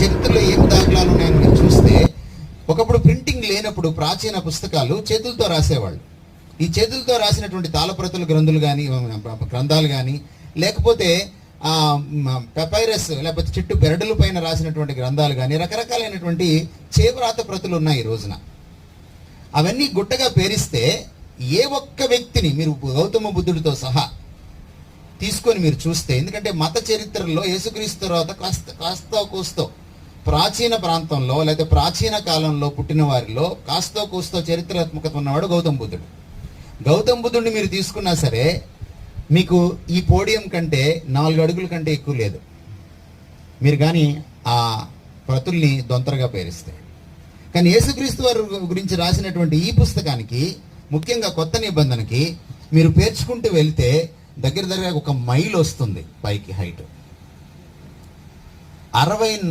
చరిత్రలో ఏం దాఖలాలు ఉన్నాయని మీరు చూస్తే ఒకప్పుడు ప్రింటింగ్ లేనప్పుడు ప్రాచీన పుస్తకాలు చేతులతో రాసేవాళ్ళు. ఈ చేతులతో రాసినటువంటి తాళప్రతుల గ్రంథులు కానీ గ్రంథాలు కానీ లేకపోతే పెపైరస్ లేకపోతే చెట్టు బెరడుల పైన రాసినటువంటి గ్రంథాలు కానీ రకరకాలైనటువంటి చేవ్రాత ప్రతులు ఉన్నాయి ఈ రోజున. అవన్నీ గుట్టగా పేరిస్తే ఏ ఒక్క వ్యక్తిని మీరు గౌతమ బుద్ధుడితో సహా తీసుకొని మీరు చూస్తే ఎందుకంటే మత చరిత్రలో యేసుక్రీస్తు తర్వాత కాస్త కాస్తో కోస్తో ప్రాచీన ప్రాంతంలో లేకపోతే ప్రాచీన కాలంలో పుట్టిన వారిలో కాస్తో కూస్తో చరిత్రాత్మకత ఉన్నవాడు గౌతమ బుద్ధుడు. గౌతమ బుద్ధుడిని మీరు తీసుకున్నా సరే మీకు ఈ పోడియం కంటే నాలుగు అడుగుల కంటే ఎక్కువ లేదు. మీరు కానీ ఆ ప్రతుల్ని దొంతరగా పేరిస్తే. కానీ యేసుక్రీస్తు వారి గురించి రాసినటువంటి ఈ పుస్తకానికి ముఖ్యంగా కొత్త నిబంధనకి మీరు పేర్చుకుంటూ వెళ్తే దగ్గర దగ్గర ఒక మైల్ వస్తుంది పైకి హైట్. అరవై